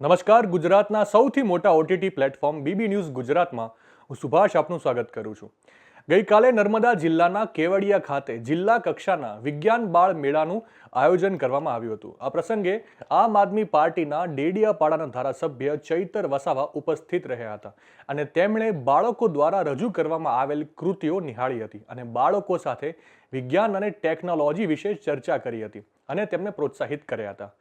નમસ્કાર, ગુજરાતના સૌથી મોટા ઓટીટી પ્લેટફોર્મ બીબી ન્યૂઝ ગુજરાતમાં. હું સુભાષ આપનું સ્વાગત કરું છું. ગઈકાલે નર્મદા જિલ્લાના કેવડિયા ખાતે જિલ્લા કક્ષાના વિજ્ઞાન બાળ મેળાનું આયોજન કરવામાં આવ્યું હતું. આ પ્રસંગે આમ આદમી પાર્ટીના ડેડિયાપાડાના ધારાસભ્ય ચૈતર વસાવા ઉપસ્થિત રહ્યા હતા અને તેમણે બાળકો દ્વારા રજૂ કરવામાં આવેલ કૃતિઓ નિહાળી હતી અને બાળકો સાથે વિજ્ઞાન અને ટેકનોલોજી વિશે ચર્ચા કરી હતી અને તેમને પ્રોત્સાહિત કર્યા હતા.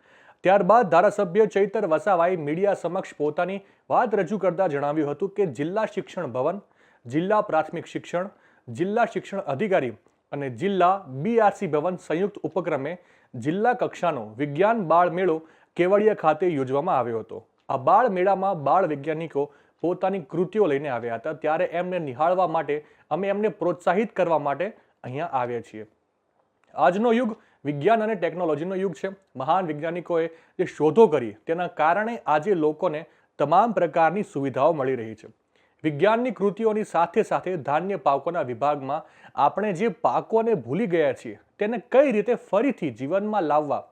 ત્યારબાદ ધારાસભ્ય ચૈતર વસાવાએ મીડિયા સમક્ષ પોતાની વાત રજૂ કરતા જણાવ્યું હતું કે જિલ્લા શિક્ષણ ભવન, જિલ્લા પ્રાથમિક શિક્ષણ, જિલ્લા શિક્ષણ અધિકારી અને જિલ્લા બીઆરસી ભવન સંયુક્ત ઉપક્રમે જિલ્લા કક્ષાનો વિજ્ઞાન બાળ મેળો કેવડિયા ખાતે યોજવામાં આવ્યો હતો. આ બાળ મેળામાં બાળ વૈજ્ઞાનિકો પોતાની કૃતિઓ લઈને આવ્યા હતા, ત્યારે એમને નિહાળવા માટે, અમે એમને પ્રોત્સાહિત કરવા માટે અહીંયા આવ્યા છીએ. આજનો યુગ વિજ્ઞાન અને ટેકનોલોજીનો યુગ છે. મહાન વૈજ્ઞાનિકોએ જે શોધો કરી તેના કારણે આજે લોકોને તમામ પ્રકારની સુવિધાઓ મળી રહી છે. વિજ્ઞાનની કૃતિઓની સાથે સાથે ધાન્ય પાકોના વિભાગમાં આપણે જે પાકોને ભૂલી ગયા છીએ તેને કઈ રીતે ફરીથી જીવનમાં લાવવા,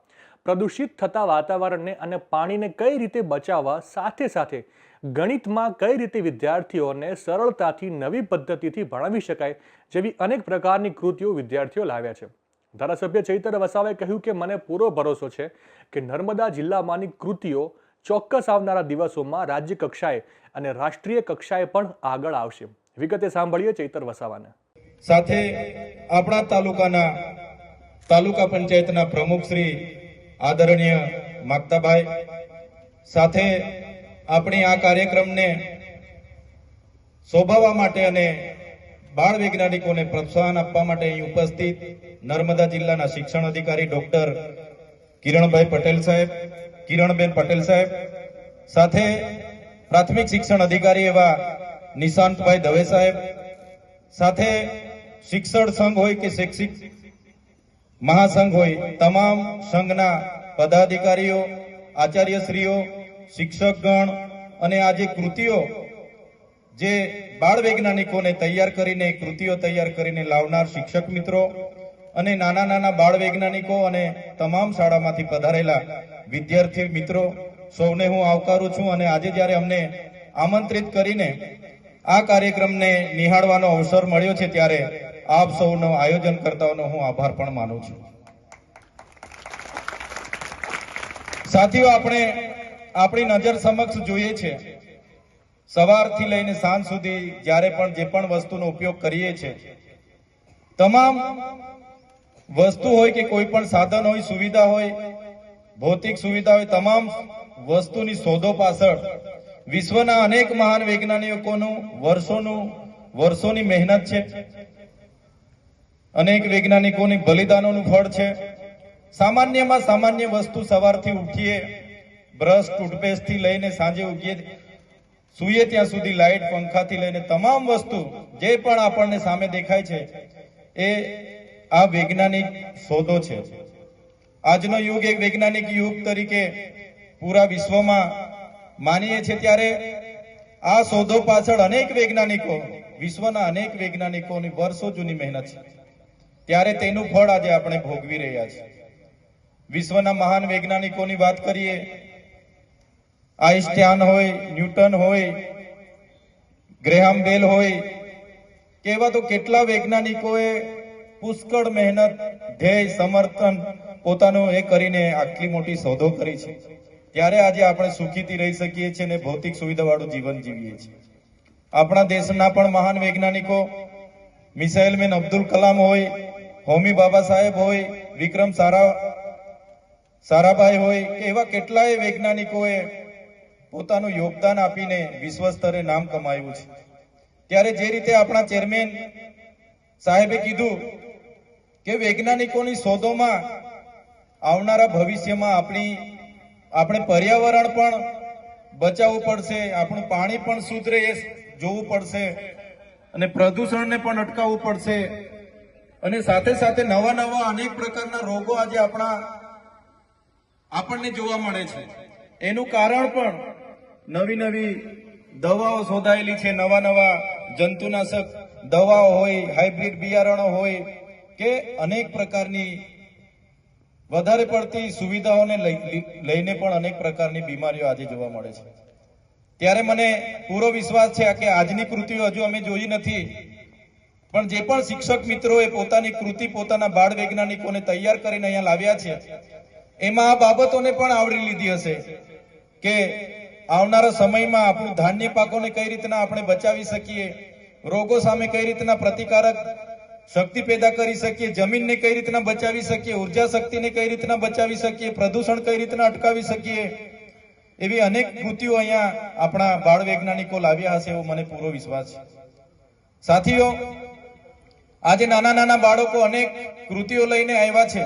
પ્રદૂષિત થતા વાતાવરણને અને પાણીને કઈ રીતે બચાવવા, સાથે સાથે ગણિતમાં કઈ રીતે વિદ્યાર્થીઓને સરળતાથી નવી પદ્ધતિથી ભણાવી શકાય જેવી અનેક પ્રકારની કૃતિઓ વિદ્યાર્થીઓ લાવ્યા છે. ધારાસભ્ય ચૈતર વસાવાએ કહ્યું કે, મને પૂરો ભરોસો છે કે નર્મદા જિલ્લામાંની કૃતિઓ ચોક્કસ આવનારા દિવસોમાં રાજ્ય કક્ષાએ અને રાષ્ટ્રીય કક્ષાએ પણ આગળ આવશે. વિગતે સાંભળીએ ચૈતર વસાવાને. સાથે આપણા તાલુકાના તાલુકા પંચાયતના પ્રમુખ શ્રી આદરણીય માગતાભાઈ, સાથે આપણી આ કાર્યક્રમને શોભાવવા માટે અને બાળ વૈજ્ઞાનિકોને પ્રોત્સાહન આપવા માટે અહીં ઉપસ્થિત નર્મદા જિલ્લાના શિક્ષણ અધિકારી ડોક્ટર કિરણભાઈ પટેલ સાહેબ, કિરણબેન પટેલ સાહેબ, સાથે પ્રાથમિક શિક્ષણ અધિકારી એવા નિશાંતભાઈ દવે સાહેબ, સાથે શિક્ષણ સંઘ હોય કે શૈક્ષિક મહાસંઘ હોય, તમામ સંઘના પદાધિકારીઓ, આચાર્યશ્રીઓ, શિક્ષકગણ અને આ જે કૃતિઓ જે બાળ વૈજ્ઞાનિકોને તૈયાર કરીને, કૃતિઓ તૈયાર કરીને લાવનાર શિક્ષક મિત્રો અને નાના નાના બાળ વૈજ્ઞાનિકો અને તમામ શાળામાંથી પધારેલા વિદ્યાર્થી મિત્રો, સૌને હું આવકારું છું અને આજે જ્યારે અમને આમંત્રિત કરીને આ કાર્યક્રમને નિહાળવાનો અવસર મળ્યો છે ત્યારે આપ સૌનો આયોજન કરતાઓનો હું આભાર પણ માનું છું. સાથીઓ, આપણે આપણી નજર સમક્ષ જોઈએ છે સવારથી લઈને સાંજ સુધી જ્યારે પણ જે પણ વસ્તુનો ઉપયોગ કરીએ છીએ, તમામ વસ્તુ હોય કે કોઈ પણ સાધન હોય, સુવિધા હોય, ભૌતિક સુવિધા હોય, તમામ વસ્તુની શોધો પાછળ વિશ્વના અનેક મહાન વૈજ્ઞાનિકોનું વર્ષોનું, વર્ષોની મહેનત છે. અનેક વૈજ્ઞાનિકોની બલિદાનોનું ફળ છે. સામાન્યમાં સામાન્ય વસ્તુ સવારથી ઉઠીએ, બ્રશ, ટૂથપેસ્ટથી લઈને સાંજે ઉગીએ સુઈએ ત્યાં સુધી લાઇટ પંખાથી લઈને તમામ વસ્તુ જે પણ આપણને સામે દેખાય છે, એ આ વૈજ્ઞાનિક શોધો છે. આજનો યુગ એક વૈજ્ઞાનિક યુગ તરીકે પૂરા વિશ્વમાં માનીએ છીએ ત્યારે આ શોધો પાછળ અનેક વૈજ્ઞાનિકો, વિશ્વના અનેક વૈજ્ઞાનિકોની વર્ષો જૂની મહેનત છે. ત્યારે તેનું ફળ આજે આપણે ભોગવી રહ્યા છીએ. વિશ્વના મહાન વૈજ્ઞાનિકોની વાત કરીએ આઈન્સ્ટાઈન હોય, ન્યૂટન હોય, ગ્રેહામ બેલ હોય કે એવા તો કેટલા વૈજ્ઞાનિકોએ પુષ્કળ મહેનત, ધ્યેય, સમર્થન પોતાનું એ કરીને આટલી મોટી શોધો કરી છે. ત્યારે આજે આપણે સુખીથી રહી શકીએ છીએ અને ભૌતિક સુવિધાવાળું જીવન જીવીએ છીએ. આપણા દેશના પણ મહાન વૈજ્ઞાનિકો, મિસાઇલ મેન અબ્દુલ કલામ હોય, હોમી બાબા સાહેબ હોય, વિક્રમ સારા, સારાભાઈ હોય, એવા કેટલાય વૈજ્ઞાનિકોએ પોતાનું યોગદાન આપીને વિશ્વ સ્તરે નામ કમાયું છે. ત્યારે જે રીતે આપણા ચેરમેન સાહેબે કીધું કે વૈજ્ઞાનિકોની શોધોમાં આવનારા ભવિષ્યમાં આપણી, આપણે પર્યાવરણ પણ બચાવવું પડશે, આપણું પાણી પણ સુધરે, એ જોવું પડશે, અને પ્રદૂષણને પણ અટકાવવું પડશે, અને સાથે સાથે નવા નવા અનેક પ્રકારના રોગો આજે આપણા, આપણને જોવા મળે છે. એનું કારણ પણ નવી નવી દવાઓ શોધાયેલી છે, નવા નવા જંતુનાશક દવાઓ હોય, હાઇબ્રિડ બિયારણો હોય કે અનેક પ્રકારની વધારે પડતી સુવિધાઓને લઈ- લઈને પણ અનેક પ્રકારની બીમારીઓ આજે જોવા મળે છે. ત્યારે મને પૂરો વિશ્વાસ છે કે આજની કૃતિઓ હજુ અમે જોઈ નથી. પણ જે પણ શિક્ષક મિત્રોએ પોતાની કૃતિ પોતાના બાળ વૈજ્ઞાનિકોને તૈયાર કરીને અહીંયા લાવ્યા છે એમાં આ બાબતોને પણ આવરી લીધી હશે કે આવનારા સમયમાં આપણું ધાન્ય પાકોને કઈ રીતના આપણે બચાવી શકીએ, રોગો સામે કઈ રીતના પ્રતિકારક શક્તિ પેદા કરી શકીએ, જમીનને કઈ રીતના બચાવી શકીએ, ઊર્જા શક્તિને કઈ રીતના બચાવી શકીએ, પ્રદૂષણ કઈ રીતના અટકાવી શકીએ, એવી અનેક કૃતિઓ અહીંયા આપણા બાળ વૈજ્ઞાનિકો લાવ્યા હશે એવો મને પૂરો વિશ્વાસ છે. સાથીઓ, આજે નાના નાના બાળકો અનેક કૃતિઓ લઈને આવ્યા છે.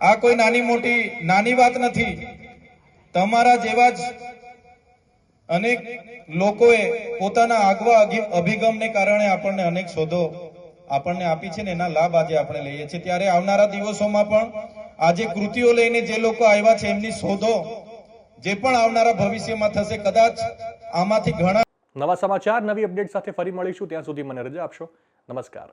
આ કોઈ નાની મોટી, નાની વાત નથી. તમારા જેવા જ અનેક લોકોએ પોતાના આગવા અભિગમને કારણે આપણને અનેક શોધો આપણને આપી છે ને એના લાભ આજે આપણે લઈએ છીએ. ત્યારે આવનારા દિવસોમાં પણ આજે કૃતિઓ લઈને જે લોકો આવ્યા છે, એમની શોધો જે પણ આવનારા ભવિષ્યમાં થશે, કદાચ આમાંથી ઘણા નવા સમાચાર, નવી અપડેટ સાથે ફરી મળીશું. ત્યાં સુધી મને રજા આપશો. નમસ્કાર.